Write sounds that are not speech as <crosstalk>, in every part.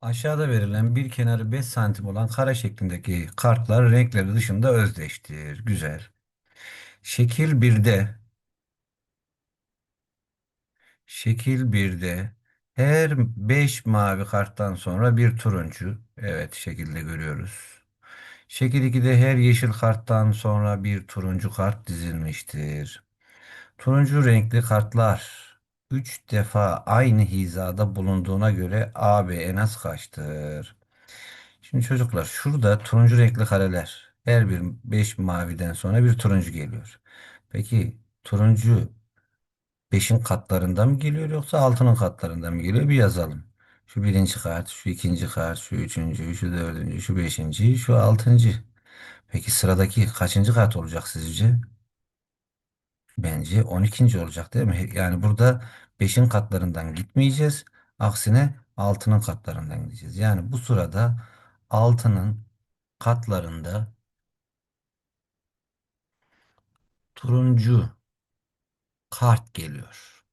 Aşağıda verilen bir kenarı 5 santim olan kare şeklindeki kartlar renkleri dışında özdeştir. Güzel. Şekil birde, şekil birde her 5 mavi karttan sonra bir turuncu. Evet, şekilde görüyoruz. Şekil 2'de her yeşil karttan sonra bir turuncu kart dizilmiştir. Turuncu renkli kartlar 3 defa aynı hizada bulunduğuna göre AB en az kaçtır? Şimdi çocuklar şurada turuncu renkli kareler. Her bir 5 maviden sonra bir turuncu geliyor. Peki turuncu beşin katlarından mı geliyor yoksa altının katlarından mı geliyor? Bir yazalım. Şu birinci kart, şu ikinci kart, şu üçüncü, şu dördüncü, şu beşinci, şu altıncı. Peki sıradaki kaçıncı kart olacak sizce? Bence on ikinci olacak değil mi? Yani burada beşin katlarından gitmeyeceğiz. Aksine altının katlarından gideceğiz. Yani bu sırada altının katlarında turuncu kart geliyor.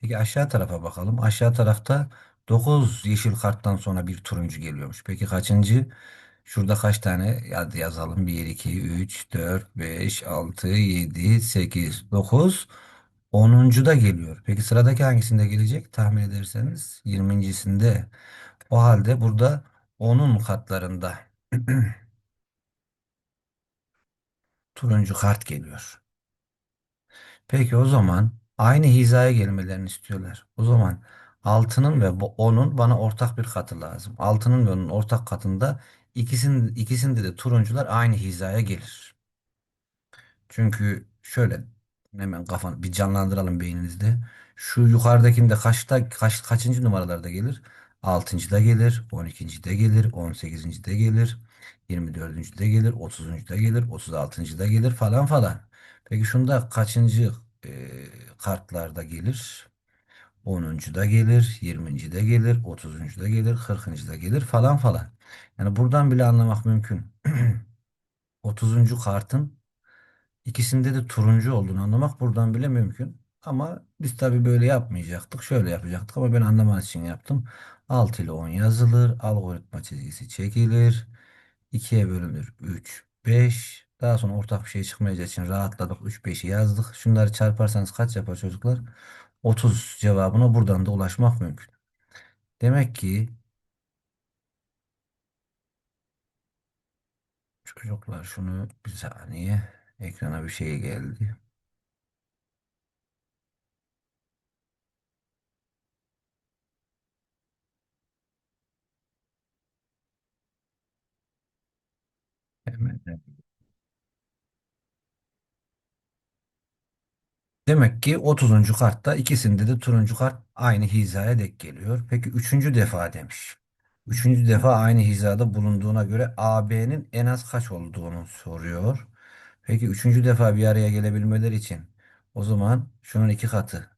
Peki aşağı tarafa bakalım. Aşağı tarafta 9 yeşil karttan sonra bir turuncu geliyormuş. Peki kaçıncı? Şurada kaç tane? Hadi yazalım. 1, 2, 3, 4, 5, 6, 7, 8, 9. Onuncu da geliyor. Peki sıradaki hangisinde gelecek? Tahmin ederseniz yirmincisinde. O halde burada onun katlarında <clears throat> turuncu kart geliyor. Peki o zaman aynı hizaya gelmelerini istiyorlar. O zaman altının ve bu onun bana ortak bir katı lazım. Altının ve onun ortak katında ikisinin, ikisinde de turuncular aynı hizaya gelir. Çünkü şöyle hemen kafanı bir canlandıralım beyninizde. Şu yukarıdakinde kaçta kaç, kaçıncı numaralarda gelir? 6. da gelir, 12. de gelir, 18. de gelir, 24. de gelir, 30. da gelir, 36. da gelir falan falan. Peki şunda kaçıncı e, kartlarda gelir? 10. da gelir, 20. de gelir, 30. da gelir, 40. da gelir falan falan. Yani buradan bile anlamak mümkün. <clears throat> 30. kartın İkisinde de turuncu olduğunu anlamak buradan bile mümkün. Ama biz tabii böyle yapmayacaktık. Şöyle yapacaktık ama ben anlamak için yaptım. 6 ile 10 yazılır. Algoritma çizgisi çekilir. 2'ye bölünür. 3, 5. Daha sonra ortak bir şey çıkmayacağı için rahatladık. 3, 5'i yazdık. Şunları çarparsanız kaç yapar çocuklar? 30 cevabına buradan da ulaşmak mümkün. Demek ki çocuklar şunu bir saniye ekrana bir şey geldi. Hemen. Demek ki 30. kartta ikisinde de turuncu kart aynı hizaya denk geliyor. Peki üçüncü defa demiş. Üçüncü defa aynı hizada bulunduğuna göre AB'nin en az kaç olduğunu soruyor. Peki üçüncü defa bir araya gelebilmeleri için o zaman şunun iki katı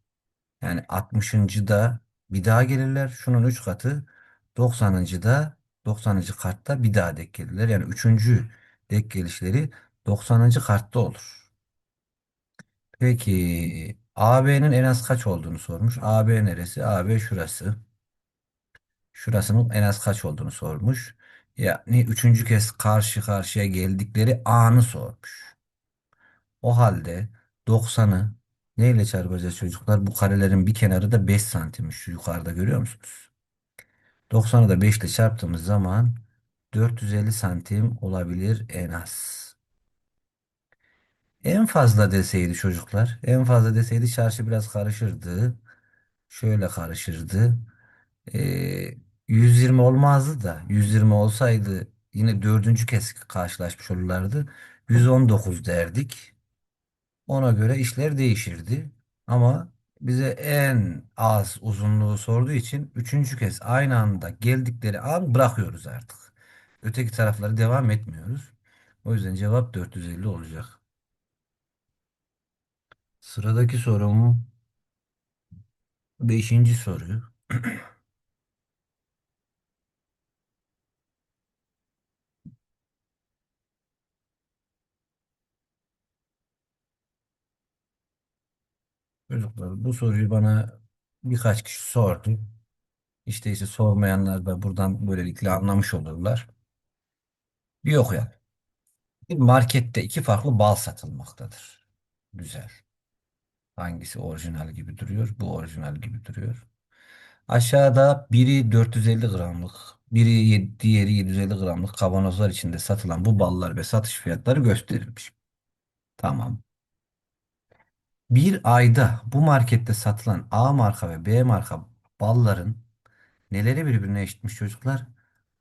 yani 60. da bir daha gelirler. Şunun üç katı 90. da 90. kartta bir daha denk gelirler. Yani üçüncü denk gelişleri 90. kartta olur. Peki AB'nin en az kaç olduğunu sormuş. AB neresi? AB şurası. Şurasının en az kaç olduğunu sormuş. Yani üçüncü kez karşı karşıya geldikleri anı sormuş. O halde 90'ı neyle çarpacağız çocuklar? Bu karelerin bir kenarı da 5 santimmiş. Şu yukarıda görüyor musunuz? 90'ı da 5 ile çarptığımız zaman 450 santim olabilir en az. En fazla deseydi çocuklar, en fazla deseydi çarşı biraz karışırdı. Şöyle karışırdı. Ee, 120 olmazdı da 120 olsaydı yine dördüncü kez karşılaşmış olurlardı. 119 derdik. Ona göre işler değişirdi. Ama bize en az uzunluğu sorduğu için üçüncü kez aynı anda geldikleri an bırakıyoruz artık. Öteki tarafları devam etmiyoruz. O yüzden cevap 450 olacak. Sıradaki sorum beşinci soru. Çocuklar bu soruyu bana birkaç kişi sordu. İşte ise sormayanlar da buradan böylelikle anlamış olurlar. Bir okuyalım. Bir markette iki farklı bal satılmaktadır. Güzel. Hangisi orijinal gibi duruyor? Bu orijinal gibi duruyor. Aşağıda biri 450 gramlık, biri ye- diğeri 750 gramlık kavanozlar içinde satılan bu ballar ve satış fiyatları gösterilmiş. Tamam. Bir ayda bu markette satılan A marka ve B marka balların neleri birbirine eşitmiş çocuklar?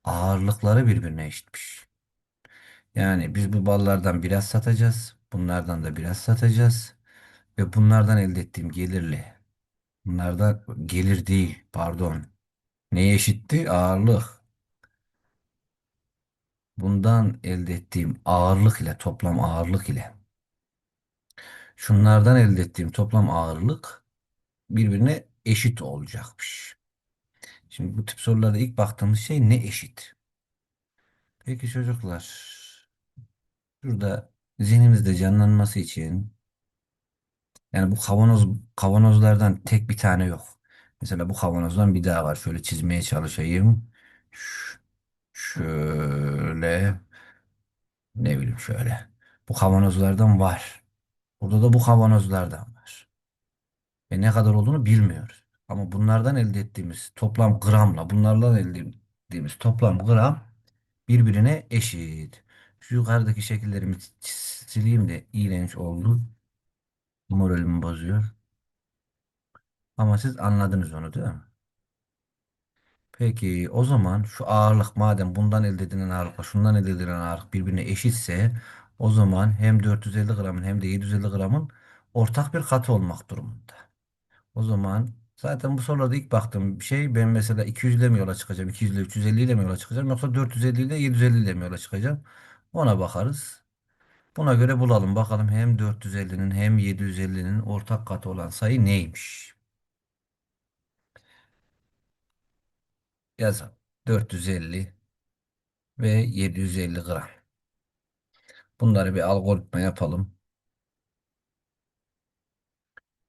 Ağırlıkları birbirine eşitmiş. Yani biz bu ballardan biraz satacağız. Bunlardan da biraz satacağız. Ve bunlardan elde ettiğim gelirle. Bunlardan gelir değil, pardon. Neye eşitti? Ağırlık. Bundan elde ettiğim ağırlık ile toplam ağırlık ile şunlardan elde ettiğim toplam ağırlık birbirine eşit olacakmış. Şimdi bu tip sorularda ilk baktığımız şey ne eşit? Peki çocuklar, şurada zihnimizde canlanması için yani bu kavanoz kavanozlardan tek bir tane yok. Mesela bu kavanozdan bir daha var. Şöyle çizmeye çalışayım. Ş- şöyle ne bileyim şöyle. Bu kavanozlardan var. Burada da bu kavanozlardan var. Ve ne kadar olduğunu bilmiyoruz. Ama bunlardan elde ettiğimiz toplam gramla bunlardan elde ettiğimiz toplam gram birbirine eşit. Şu yukarıdaki şekillerimi ç- sileyim de iğrenç oldu. Moralimi bozuyor. Ama siz anladınız onu değil mi? Peki o zaman şu ağırlık madem bundan elde edilen ağırlıkla şundan elde edilen ağırlık birbirine eşitse o zaman hem 450 gramın hem de 750 gramın ortak bir katı olmak durumunda. O zaman zaten bu sorularda ilk baktığım şey ben mesela 200 ile mi yola çıkacağım? 200 ile 350 ile mi yola çıkacağım? Yoksa 450 ile 750 ile mi yola çıkacağım? Ona bakarız. Buna göre bulalım. Bakalım hem 450'nin hem 750'nin ortak katı olan sayı neymiş? Yazalım. 450 ve 750 gram. Bunları bir algoritma yapalım.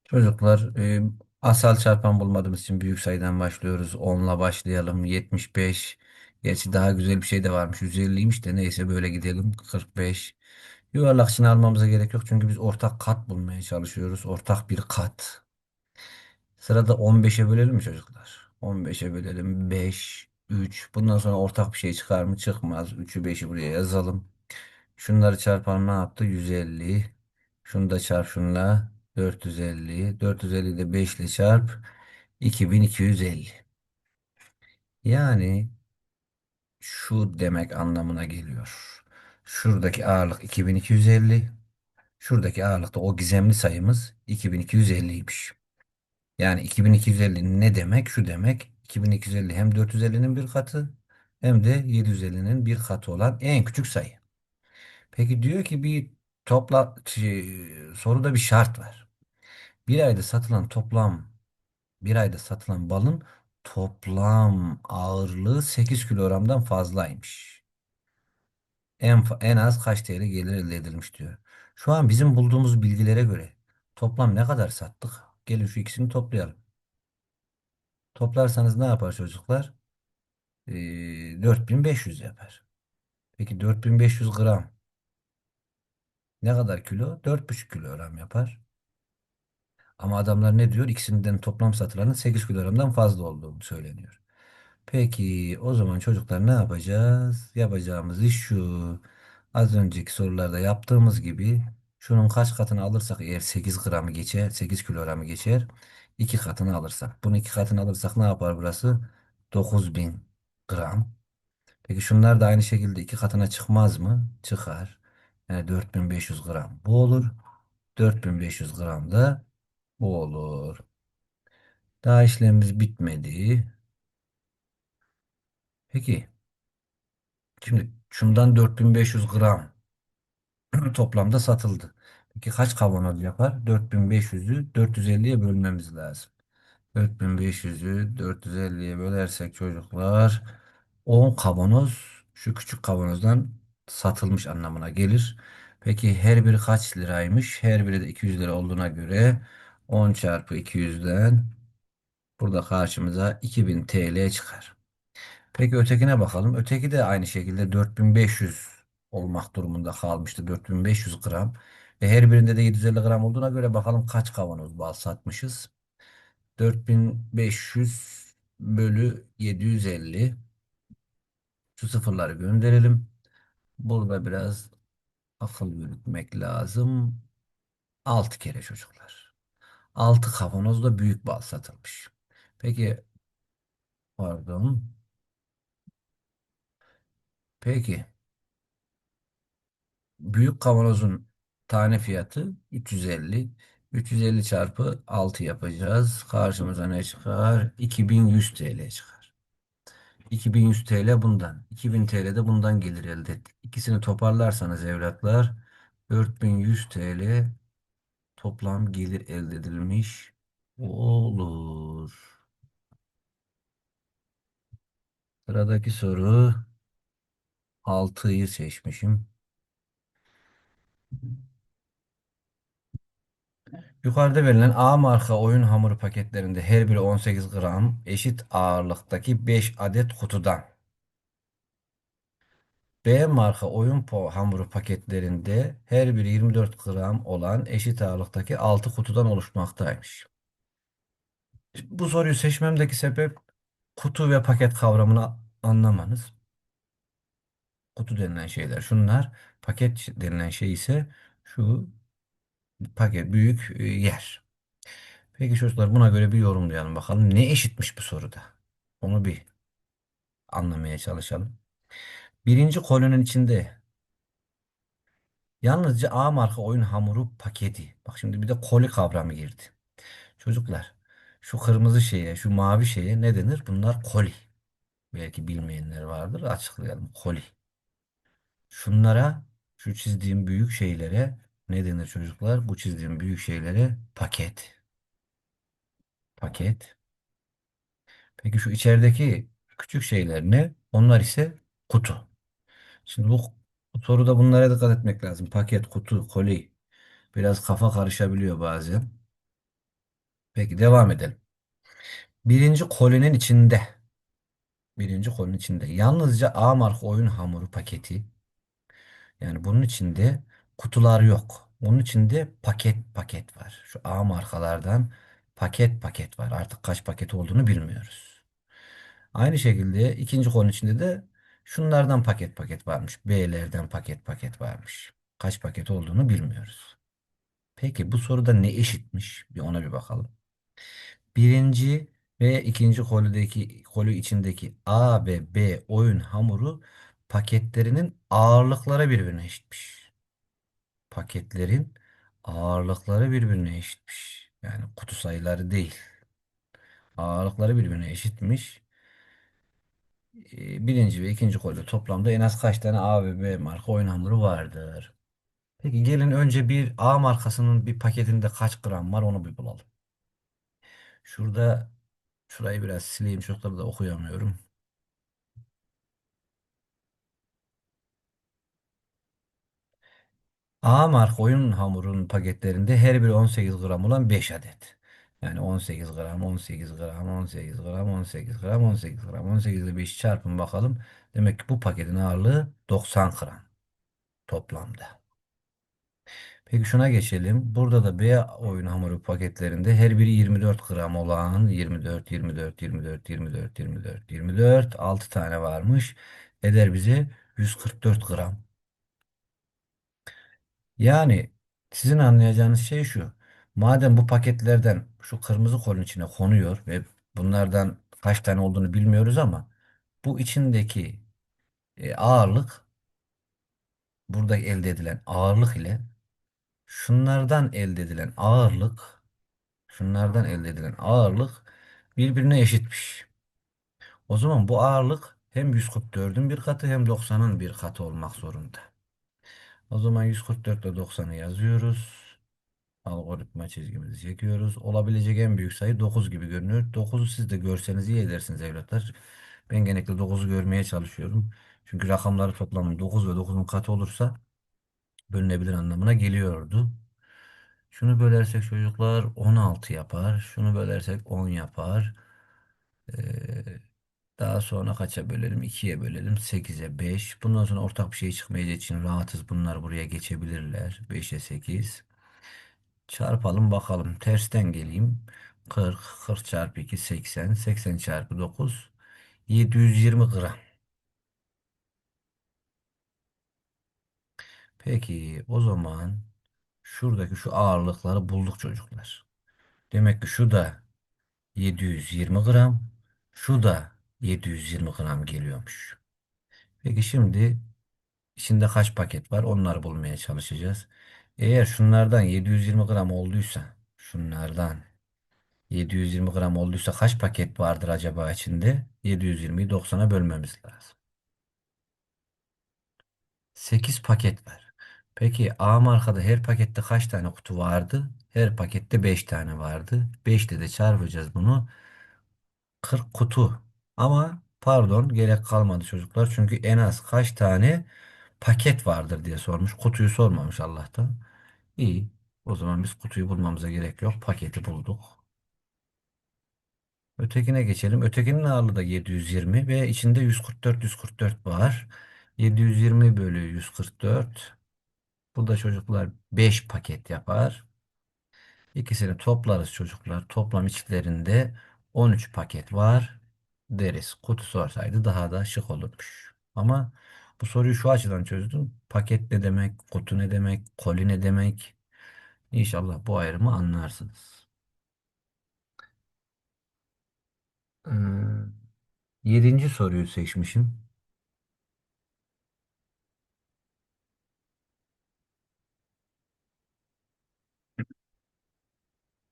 Çocuklar e, asal çarpan bulmadığımız için büyük sayıdan başlıyoruz. 10'la başlayalım. 75. Gerçi daha güzel bir şey de varmış. 150'ymiş de neyse böyle gidelim. 45. Yuvarlak için almamıza gerek yok. Çünkü biz ortak kat bulmaya çalışıyoruz. Ortak bir kat. Sırada 15'e bölelim mi çocuklar? 15'e bölelim. 5, 3. Bundan sonra ortak bir şey çıkar mı? Çıkmaz. 3'ü 5'i buraya yazalım. Şunları çarpan ne yaptı? 150. Şunu da çarp şunla. 450. 450 de 5 ile çarp. 2250. Yani şu demek anlamına geliyor. Şuradaki ağırlık 2250. Şuradaki ağırlıkta o gizemli sayımız 2250'ymiş. Yani 2250 ne demek? Şu demek. 2250 hem 450'nin bir katı hem de 750'nin bir katı olan en küçük sayı. Peki diyor ki bir topla şey, soruda bir şart var. Bir ayda satılan toplam bir ayda satılan balın toplam ağırlığı 8 kilogramdan fazlaymış. En, en az kaç TL gelir elde edilmiş diyor. Şu an bizim bulduğumuz bilgilere göre toplam ne kadar sattık? Gelin şu ikisini toplayalım. Toplarsanız ne yapar çocuklar? Ee, 4500 yapar. Peki 4500 gram ne kadar kilo? 4,5 kilogram yapar. Ama adamlar ne diyor? İkisinden toplam satılanın 8 kilogramdan fazla olduğunu söyleniyor. Peki o zaman çocuklar ne yapacağız? Yapacağımız iş şu. Az önceki sorularda yaptığımız gibi şunun kaç katını alırsak eğer 8 gramı geçer, 8 kilogramı geçer. 2 katını alırsak. Bunu 2 katını alırsak ne yapar burası? 9000 gram. Peki şunlar da aynı şekilde 2 katına çıkmaz mı? Çıkar. Yani 4500 gram bu olur. 4500 gram da bu olur. Daha işlemimiz bitmedi. Peki şimdi şundan 4500 gram <clears throat> toplamda satıldı. Peki kaç kavanoz yapar? 4500'ü 450'ye bölmemiz lazım. 4500'ü 450'ye bölersek çocuklar 10 kavanoz şu küçük kavanozdan satılmış anlamına gelir. Peki her biri kaç liraymış? Her biri de 200 lira olduğuna göre 10 çarpı 200'den Burada karşımıza 2000 TL çıkar. Peki ötekine bakalım. Öteki de aynı şekilde 4500 olmak durumunda kalmıştı. 4500 gram. Ve her birinde de 750 gram olduğuna göre bakalım kaç kavanoz bal satmışız. 4500 bölü 750. Şu sıfırları gönderelim. Burada biraz akıl yürütmek lazım. 6 kere çocuklar. 6 kavanozda büyük bal satılmış. Peki pardon. Peki büyük kavanozun tane fiyatı 350. 350 çarpı 6 yapacağız. Karşımıza ne çıkar? 2100 TL çıkar. 2100 TL bundan. 2000 TL de bundan gelir elde ettik. İkisini toparlarsanız evlatlar 4100 TL toplam gelir elde edilmiş olur. Sıradaki soru 6'yı seçmişim. Yukarıda verilen A marka oyun hamuru paketlerinde her biri 18 gram eşit ağırlıktaki 5 adet kutudan. B marka oyun hamuru paketlerinde her biri 24 gram olan eşit ağırlıktaki 6 kutudan oluşmaktaymış. Bu soruyu seçmemdeki sebep kutu ve paket kavramını anlamanız. Kutu denilen şeyler şunlar. Paket denilen şey ise şu paket büyük e, yer. Peki çocuklar buna göre bir yorumlayalım bakalım. Ne eşitmiş bu soruda? Onu bir anlamaya çalışalım. Birinci kolonun içinde yalnızca A marka oyun hamuru paketi. Bak şimdi bir de koli kavramı girdi. Çocuklar şu kırmızı şeye, şu mavi şeye ne denir? Bunlar koli. Belki bilmeyenler vardır. Açıklayalım. Koli. Şunlara, şu çizdiğim büyük şeylere ne denir çocuklar? Bu çizdiğim büyük şeylere paket. Paket. Peki şu içerideki küçük şeyler ne? Onlar ise kutu. Şimdi bu, soruda bunlara dikkat etmek lazım. Paket, kutu, koli. Biraz kafa karışabiliyor bazen. Peki devam edelim. Birinci kolinin içinde. Birinci kolinin içinde. Yalnızca A marka oyun hamuru paketi. Yani bunun içinde kutular yok. Bunun içinde paket paket var. Şu A markalardan paket paket var. Artık kaç paket olduğunu bilmiyoruz. Aynı şekilde ikinci konu içinde de şunlardan paket paket varmış. B'lerden paket paket varmış. Kaç paket olduğunu bilmiyoruz. Peki bu soruda ne eşitmiş? Bir ona bir bakalım. Birinci ve ikinci kolideki kolu içindeki A ve B oyun hamuru paketlerinin ağırlıkları birbirine eşitmiş. Paketlerin ağırlıkları birbirine eşitmiş. Yani kutu sayıları değil. Ağırlıkları birbirine eşitmiş. Ee, Birinci ve ikinci kolide toplamda en az kaç tane A ve B marka oyun hamuru vardır? Peki gelin önce bir A markasının bir paketinde kaç gram var onu bir bulalım. Şurada şurayı biraz sileyim. Çocukları da okuyamıyorum. A marka oyun hamurunun paketlerinde her biri 18 gram olan 5 adet. Yani 18 gram, 18 gram, 18 gram, 18 gram, 18 gram. 18 ile 5 çarpın bakalım. Demek ki bu paketin ağırlığı 90 gram toplamda. Peki şuna geçelim. Burada da B oyun hamuru paketlerinde her biri 24 gram olan 24, 24, 24, 24, 24, 24, 6 tane varmış. Eder bize 144 gram. Yani sizin anlayacağınız şey şu. Madem bu paketlerden şu kırmızı kolun içine konuyor ve bunlardan kaç tane olduğunu bilmiyoruz ama bu içindeki e, ağırlık burada elde edilen ağırlık ile şunlardan elde edilen ağırlık şunlardan elde edilen ağırlık birbirine eşitmiş. O zaman bu ağırlık hem 144'ün bir katı hem 90'ın bir katı olmak zorunda. O zaman 144 ile 90'ı yazıyoruz. Algoritma çizgimizi çekiyoruz. Olabilecek en büyük sayı 9 gibi görünüyor. 9'u siz de görseniz iyi edersiniz evlatlar. Ben genellikle 9'u görmeye çalışıyorum. Çünkü rakamları toplamı 9 ve 9'un katı olursa bölünebilir anlamına geliyordu. Şunu bölersek çocuklar 16 yapar. Şunu bölersek 10 yapar. Daha sonra kaça bölelim? 2'ye bölelim. 8'e 5. Bundan sonra ortak bir şey çıkmayacağı için rahatız. Bunlar buraya geçebilirler. 5'e 8. Çarpalım bakalım. Tersten geleyim. 40. 40 çarpı 2 80. 80 çarpı 9 720 gram. Peki o zaman şuradaki şu ağırlıkları bulduk çocuklar. Demek ki şu da 720 gram. Şu da 720 gram geliyormuş. Peki şimdi içinde kaç paket var onları bulmaya çalışacağız. Eğer şunlardan 720 gram olduysa şunlardan 720 gram olduysa kaç paket vardır acaba içinde? 720'yi 90'a bölmemiz lazım. 8 paket var. Peki A markada her pakette kaç tane kutu vardı? Her pakette 5 tane vardı. 5 ile de çarpacağız bunu. 40 kutu. Ama pardon gerek kalmadı çocuklar. Çünkü en az kaç tane paket vardır diye sormuş. Kutuyu sormamış Allah'tan. İyi. O zaman biz kutuyu bulmamıza gerek yok. Paketi bulduk. Ötekine geçelim. Ötekinin ağırlığı da 720 ve içinde 144 144 var. 720 bölü 144. Bu da çocuklar 5 paket yapar. İkisini toplarız çocuklar. Toplam içlerinde 13 paket var deriz. Kutu sorsaydı daha da şık olurmuş. Ama bu soruyu şu açıdan çözdüm. Paket ne demek, kutu ne demek, koli ne demek? İnşallah bu ayrımı anlarsınız. Ee, yedinci soruyu seçmişim.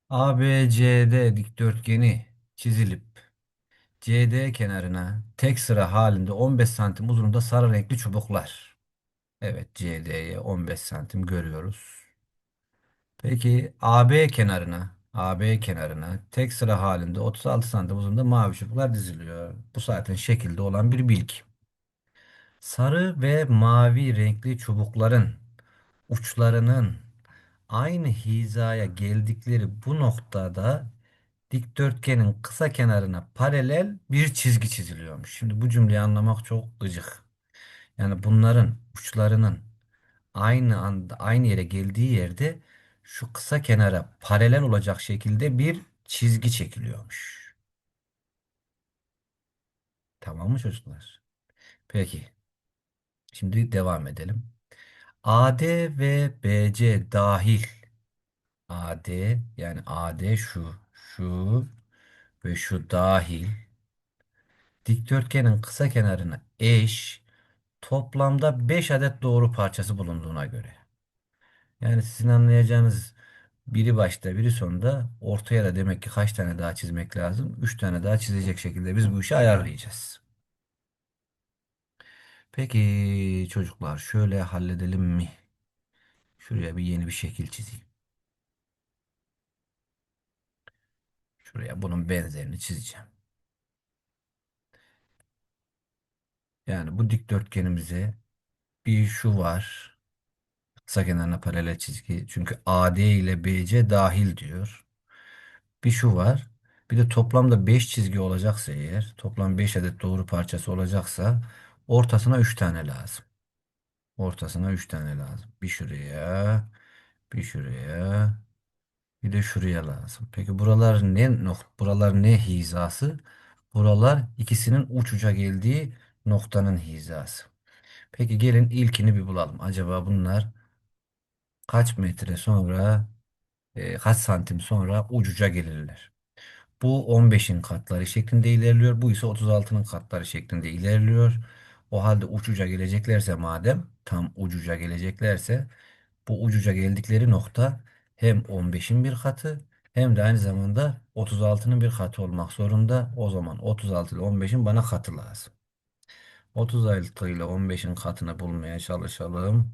ABCD dikdörtgeni çizilip CD kenarına tek sıra halinde 15 santim uzunluğunda sarı renkli çubuklar. Evet CD'ye 15 santim görüyoruz. Peki AB kenarına AB kenarına tek sıra halinde 36 santim uzunluğunda mavi çubuklar diziliyor. Bu zaten şekilde olan bir bilgi. Sarı ve mavi renkli çubukların uçlarının aynı hizaya geldikleri bu noktada dikdörtgenin kısa kenarına paralel bir çizgi çiziliyormuş. Şimdi bu cümleyi anlamak çok gıcık. Yani bunların uçlarının aynı anda aynı yere geldiği yerde şu kısa kenara paralel olacak şekilde bir çizgi çekiliyormuş. Tamam mı çocuklar? Peki. Şimdi devam edelim. AD ve BC dahil. AD yani AD şu, şu ve şu dahil. Dikdörtgenin kısa kenarına eş toplamda 5 adet doğru parçası bulunduğuna göre. Yani sizin anlayacağınız biri başta biri sonunda ortaya da demek ki kaç tane daha çizmek lazım? 3 tane daha çizecek şekilde biz bu işi ayarlayacağız. Peki çocuklar şöyle halledelim mi? Şuraya bir yeni bir şekil çizeyim. Şuraya bunun benzerini çizeceğim. Yani bu dikdörtgenimize bir şu var. Kısa kenarına paralel çizgi. Çünkü AD ile BC dahil diyor. Bir şu var. Bir de toplamda 5 çizgi olacaksa eğer, toplam 5 adet doğru parçası olacaksa ortasına 3 tane lazım. Ortasına 3 tane lazım. Bir şuraya, bir şuraya, bir de şuraya lazım. Peki buralar ne nok buralar ne hizası? Buralar ikisinin uç uca geldiği noktanın hizası. Peki gelin ilkini bir bulalım. Acaba bunlar kaç metre sonra e, kaç santim sonra ucuca gelirler? Bu 15'in katları şeklinde ilerliyor. Bu ise 36'nın katları şeklinde ilerliyor. O halde ucuca geleceklerse madem tam ucuca geleceklerse bu ucuca geldikleri nokta hem 15'in bir katı hem de aynı zamanda 36'nın bir katı olmak zorunda. O zaman 36 ile 15'in bana katı lazım. 36 ile 15'in katını bulmaya çalışalım.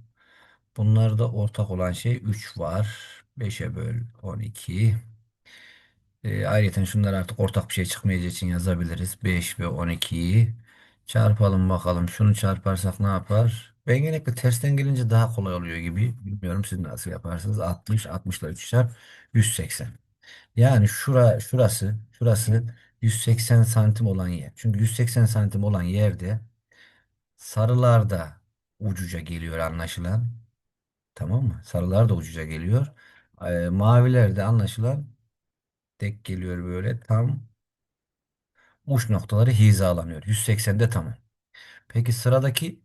Bunlarda ortak olan şey 3 var. 5'e böl 12. E, ayrıca şunlar artık ortak bir şey çıkmayacağı için yazabiliriz. 5 ve 12'yi çarpalım bakalım. Şunu çarparsak ne yapar? Ben genellikle tersten gelince daha kolay oluyor gibi. Bilmiyorum siz nasıl yaparsınız. 60, 60 ile 3 çarp 180. Yani şura, şurası, şurası 180 santim olan yer. Çünkü 180 santim olan yerde sarılar da ucuca geliyor anlaşılan. Tamam mı? Sarılar da ucuca geliyor. Ee, maviler de anlaşılan tek geliyor böyle. Tam uç noktaları hizalanıyor. 180'de tamam. Peki sıradaki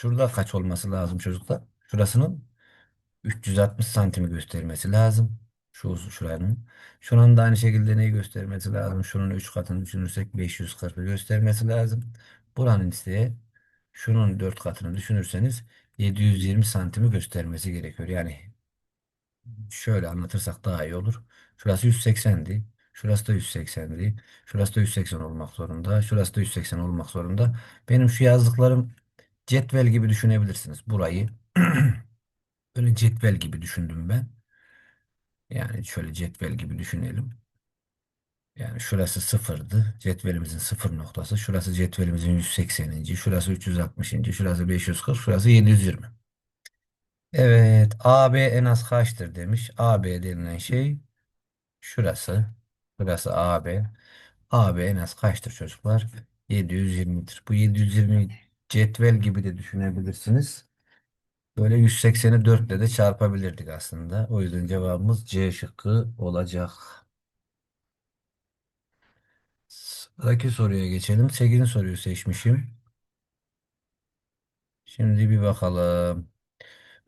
şurada kaç olması lazım çocuklar? Şurasının 360 santimi göstermesi lazım. Şu şuranın. Şunun da aynı şekilde neyi göstermesi lazım? Şunun 3 katını düşünürsek 540'ı göstermesi lazım. Buranın ise şunun 4 katını düşünürseniz 720 santimi göstermesi gerekiyor. Yani şöyle anlatırsak daha iyi olur. Şurası 180'di. Şurası da 180'di. Şurası da 180 olmak zorunda. Şurası da 180 olmak zorunda. Benim şu yazdıklarım cetvel gibi düşünebilirsiniz. Burayı <clears throat> böyle cetvel gibi düşündüm ben. Yani şöyle cetvel gibi düşünelim. Yani şurası sıfırdı. Cetvelimizin sıfır noktası. Şurası cetvelimizin 180. Şurası 360. Şurası 540. Şurası 720. Evet. AB en az kaçtır demiş. AB denilen şey şurası. Burası AB. AB en az kaçtır çocuklar? 720'dir. Bu 720 cetvel gibi de düşünebilirsiniz. Böyle 180'i 4 ile de çarpabilirdik aslında. O yüzden cevabımız C şıkkı olacak. Sıradaki soruya geçelim. 8. soruyu seçmişim. Şimdi bir bakalım.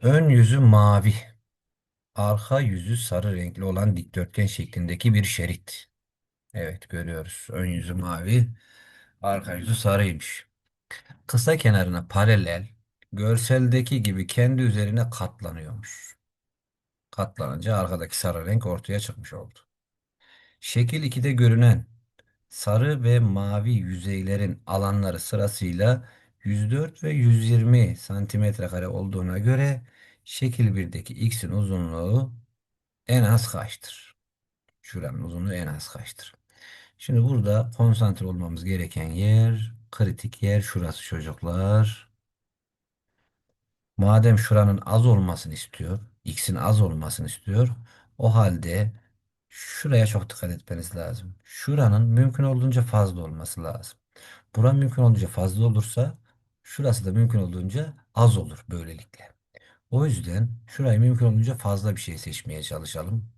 Ön yüzü mavi, arka yüzü sarı renkli olan dikdörtgen şeklindeki bir şerit. Evet görüyoruz. Ön yüzü mavi, arka yüzü sarıymış. Kısa kenarına paralel, görseldeki gibi kendi üzerine katlanıyormuş. Katlanınca arkadaki sarı renk ortaya çıkmış oldu. Şekil 2'de görünen sarı ve mavi yüzeylerin alanları sırasıyla 104 ve 120 santimetre kare olduğuna göre şekil birdeki x'in uzunluğu en az kaçtır? Şuranın uzunluğu en az kaçtır? Şimdi burada konsantre olmamız gereken yer, kritik yer şurası çocuklar. Madem şuranın az olmasını istiyor, x'in az olmasını istiyor, o halde şuraya çok dikkat etmeniz lazım. Şuranın mümkün olduğunca fazla olması lazım. Buran mümkün olduğunca fazla olursa, şurası da mümkün olduğunca az olur böylelikle. O yüzden şurayı mümkün olduğunca fazla bir şey seçmeye çalışalım.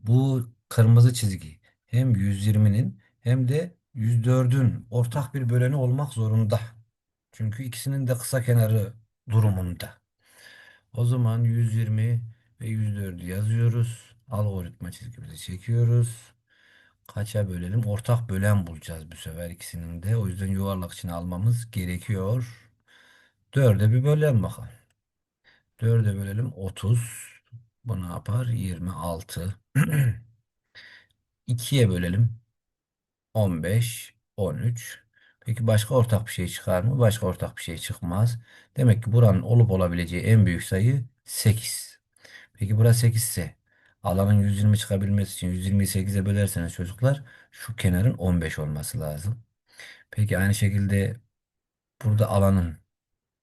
Bu kırmızı çizgi hem 120'nin hem de 104'ün ortak bir böleni olmak zorunda. Çünkü ikisinin de kısa kenarı durumunda. O zaman 120 ve 104'ü yazıyoruz. Algoritma çizgimizi çekiyoruz. Kaça bölelim? Ortak bölen bulacağız bu sefer ikisinin de. O yüzden yuvarlak içine almamız gerekiyor. 4'e bir bölelim bakalım. 4'e bölelim 30. Bu ne yapar? 26. 2'ye <clears throat> bölelim. 15, 13. Peki başka ortak bir şey çıkar mı? Başka ortak bir şey çıkmaz. Demek ki buranın olup olabileceği en büyük sayı 8. Peki burası 8 ise alanın 120 çıkabilmesi için 120'yi 8'e bölerseniz çocuklar şu kenarın 15 olması lazım. Peki aynı şekilde burada alanın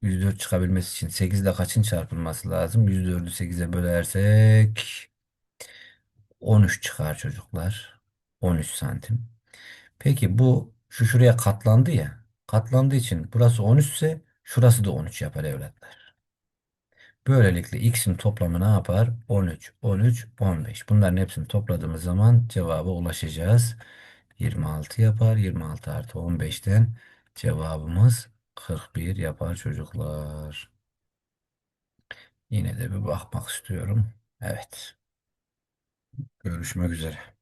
104 çıkabilmesi için 8 ile kaçın çarpılması lazım? 104'ü 8'e bölersek 13 çıkar çocuklar. 13 santim. Peki bu şu şuraya katlandı ya. Katlandığı için burası 13 ise şurası da 13 yapar evlatlar. Böylelikle x'in toplamı ne yapar? 13, 13, 15. Bunların hepsini topladığımız zaman cevaba ulaşacağız. 26 yapar. 26 artı 15'ten cevabımız 41 yapar çocuklar. Yine de bir bakmak istiyorum. Evet. Görüşmek üzere.